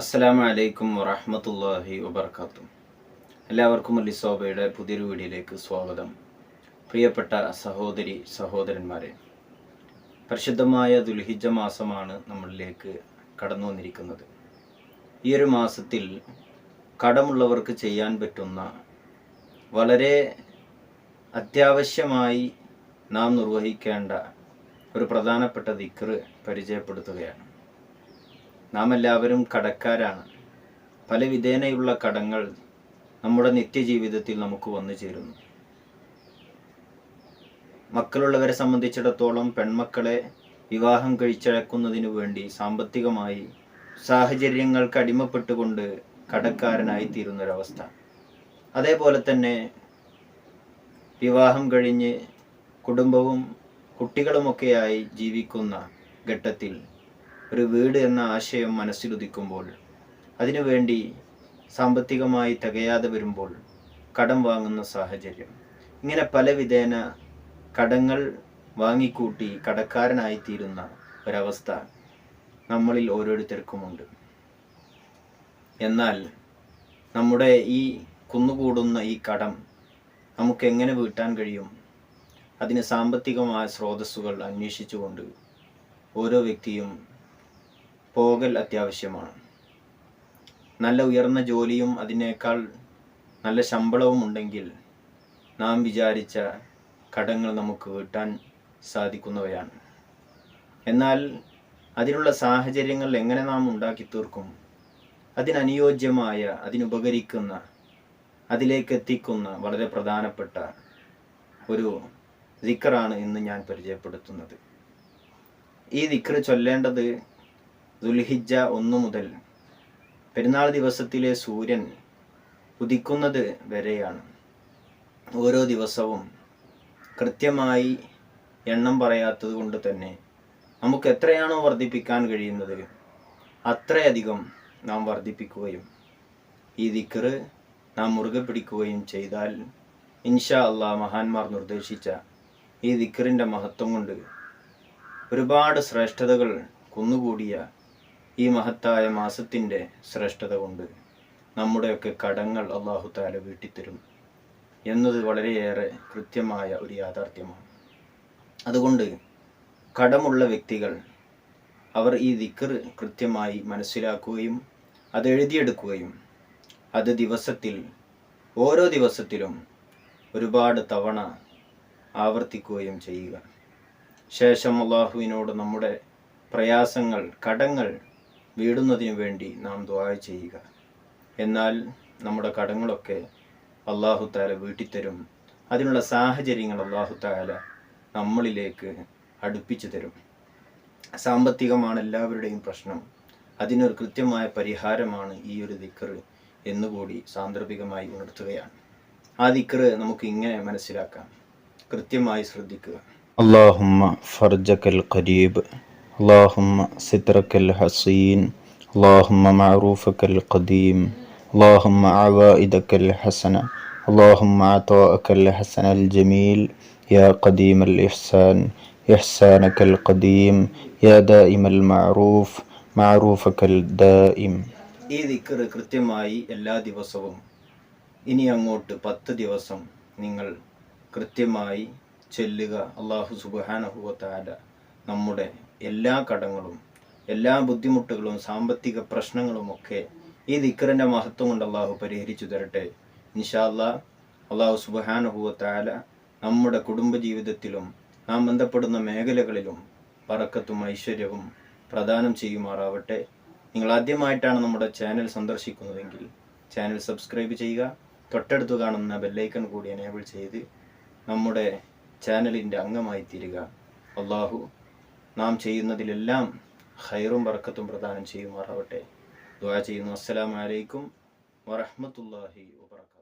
അസ്സലാമു അലൈക്കും വറഹമത്തല്ലാഹി വബർക്കാത്തു. എല്ലാവർക്കും അലിസോബയുടെ പുതിയൊരു വീഡിയോയിലേക്ക് സ്വാഗതം. പ്രിയപ്പെട്ട സഹോദരി സഹോദരന്മാരെ പരിശുദ്ധമായ ദുൽഹിജ മാസമാണ് നമ്മളിലേക്ക് കടന്നു വന്നിരിക്കുന്നത്. ഈ ഒരു മാസത്തിൽ കടമുള്ളവർക്ക് ചെയ്യാൻ പറ്റുന്ന വളരെ അത്യാവശ്യമായി നാം നിർവഹിക്കേണ്ട ഒരു പ്രധാനപ്പെട്ട ദിക്റ് പരിചയപ്പെടുത്തുകയാണ്. നാം എല്ലാവരും കടക്കാരാണ്. പല വിധേനയുള്ള കടങ്ങൾ നമ്മുടെ നിത്യജീവിതത്തിൽ നമുക്ക് വന്നു ചേരുന്നു. മക്കളുള്ളവരെ സംബന്ധിച്ചിടത്തോളം പെൺമക്കളെ വിവാഹം കഴിച്ചഴക്കുന്നതിനു വേണ്ടി സാമ്പത്തികമായി സാഹചര്യങ്ങൾക്ക് അടിമപ്പെട്ടുകൊണ്ട് കടക്കാരനായി തീരുന്നൊരവസ്ഥ. അതേപോലെ തന്നെ വിവാഹം കഴിഞ്ഞ് കുടുംബവും കുട്ടികളുമൊക്കെയായി ജീവിക്കുന്ന ഘട്ടത്തിൽ ഒരു വീട് എന്ന ആശയം മനസ്സിലുദിക്കുമ്പോൾ അതിനുവേണ്ടി സാമ്പത്തികമായി തികയാതെ വരുമ്പോൾ കടം വാങ്ങുന്ന സാഹചര്യം. ഇങ്ങനെ പല വിധേന കടങ്ങൾ വാങ്ങിക്കൂട്ടി കടക്കാരനായിത്തീരുന്ന ഒരവസ്ഥ നമ്മളിൽ ഓരോരുത്തർക്കുമുണ്ട്. എന്നാൽ നമ്മുടെ ഈ കുന്നുകൂടുന്ന ഈ കടം നമുക്ക് എങ്ങനെ വീട്ടാൻ കഴിയും? അതിന് സാമ്പത്തികമായ സ്രോതസ്സുകൾ അന്വേഷിച്ചുകൊണ്ട് ഓരോ വ്യക്തിയും പോകൽ അത്യാവശ്യമാണ്. നല്ല ഉയർന്ന ജോലിയും അതിനേക്കാൾ നല്ല ശമ്പളവും ഉണ്ടെങ്കിൽ നാം വിചാരിച്ച കടങ്ങൾ നമുക്ക് വീട്ടാൻ സാധിക്കുന്നവയാണ്. എന്നാൽ അതിനുള്ള സാഹചര്യങ്ങൾ എങ്ങനെ നാം ഉണ്ടാക്കി തീർക്കും അതിനനുയോജ്യമായ അതിനുപകരിക്കുന്ന അതിലേക്ക് എത്തിക്കുന്ന വളരെ പ്രധാനപ്പെട്ട ഒരു ദിക്കറാണ് ഇന്ന് ഞാൻ പരിചയപ്പെടുത്തുന്നത്. ഈ ദിക്കറ് ചൊല്ലേണ്ടത് ദുൽഹിജ ഒന്നു മുതൽ. പെരുന്നാൾ ദിവസത്തിലെ സൂര്യൻ ഉദിക്കുന്നത് വരെയാണ്. ഓരോ ദിവസവും കൃത്യമായി എണ്ണം പറയാത്തത് കൊണ്ട് തന്നെ നമുക്ക് എത്രയാണോ വർദ്ധിപ്പിക്കാൻ കഴിയുന്നത് അത്രയധികം നാം വർദ്ധിപ്പിക്കുകയും ഈ ദിക്കറ് നാം മുറുകെ പിടിക്കുകയും ചെയ്താൽ ഇൻഷാ അള്ളാ മഹാന്മാർ നിർദ്ദേശിച്ച ഈ ദിക്കറിന്റെ മഹത്വം കൊണ്ട് ഒരുപാട് ശ്രേഷ്ഠതകൾ കുന്നുകൂടിയ ഈ മഹത്തായ മാസത്തിന്റെ ശ്രേഷ്ഠത കൊണ്ട് നമ്മുടെയൊക്കെ കടങ്ങൾ അള്ളാഹു താല വീട്ടിത്തരും എന്നത് വളരെയേറെ കൃത്യമായ ഒരു യാഥാർത്ഥ്യമാണ്. അതുകൊണ്ട് കടമുള്ള വ്യക്തികൾ അവർ ഈ ദിക്കർ കൃത്യമായി മനസ്സിലാക്കുകയും അത് എഴുതിയെടുക്കുകയും അത് ദിവസത്തിൽ ഓരോ ദിവസത്തിലും ഒരുപാട് തവണ ആവർത്തിക്കുകയും ചെയ്യുക. ശേഷം അള്ളാഹുവിനോട് നമ്മുടെ പ്രയാസങ്ങൾ കടങ്ങൾ വീടുന്നതിനു വേണ്ടി നാം ദ്വാ ചെയ്യുക. എന്നാൽ നമ്മുടെ കടങ്ങളൊക്കെ അള്ളാഹുത്താല വീട്ടിത്തരും. അതിനുള്ള സാഹചര്യങ്ങൾ അള്ളാഹുത്താല നമ്മളിലേക്ക് അടുപ്പിച്ചു തരും. സാമ്പത്തികമാണ് എല്ലാവരുടെയും പ്രശ്നം. അതിനൊരു കൃത്യമായ പരിഹാരമാണ് ഈ ഒരു ദിക്കർ എന്നുകൂടി സാന്ദർഭികമായി ഉണർത്തുകയാണ്. ആ ദിക്കർ നമുക്ക് ഇങ്ങനെ മനസ്സിലാക്കാം. കൃത്യമായി ശ്രദ്ധിക്കുക. അള്ളാഹുമ്മ ഫർജക്കൽ ഖരീബ്. اللهم سترك الحصين اللهم معروفك القديم اللهم عوائدك الحسنة اللهم عطاءك الحسن الجميل يا قديم الإحسان إحسانك القديم يا دائم المعروف معروفك الدائم ഈ ദിക്കറ് കൃത്യമായി എല്ലാ ദിവസവും ഇനി അങ്ങോട്ട് പത്ത് ദിവസം നിങ്ങൾ കൃത്യമായി ചെല്ലുക അള്ളാഹു സുബാനഹുവത്താല നമ്മുടെ എല്ലാ കടങ്ങളും എല്ലാ ബുദ്ധിമുട്ടുകളും സാമ്പത്തിക പ്രശ്നങ്ങളും ഒക്കെ ഈ ദിക്കറിന്റെ മഹത്വം കൊണ്ട് അള്ളാഹു പരിഹരിച്ചു തരട്ടെ. നിഷാല്ല അള്ളാഹു സുബാനഹുവത്താല നമ്മുടെ കുടുംബജീവിതത്തിലും നാം ബന്ധപ്പെടുന്ന മേഖലകളിലും പറക്കത്തും ഐശ്വര്യവും പ്രദാനം ചെയ്യുമാറാവട്ടെ. നിങ്ങൾ ആദ്യമായിട്ടാണ് നമ്മുടെ ചാനൽ സന്ദർശിക്കുന്നതെങ്കിൽ ചാനൽ സബ്സ്ക്രൈബ് ചെയ്യുക തൊട്ടടുത്ത് കാണുന്ന ബെല്ലൈക്കൺ കൂടി എനേബിൾ ചെയ്ത് നമ്മുടെ ചാനലിന്റെ അംഗമായി തീരുക. അള്ളാഹു നാം ചെയ്യുന്നതിലെല്ലാം ഹൈറും ബർക്കത്തും പ്രദാനം ചെയ്യുമാറാവട്ടെ. ദുആ ചെയ്യുന്നു. അസ്സലാമു അലൈക്കും വറഹ്മത്തുള്ളാഹി വബറകാതുഹു.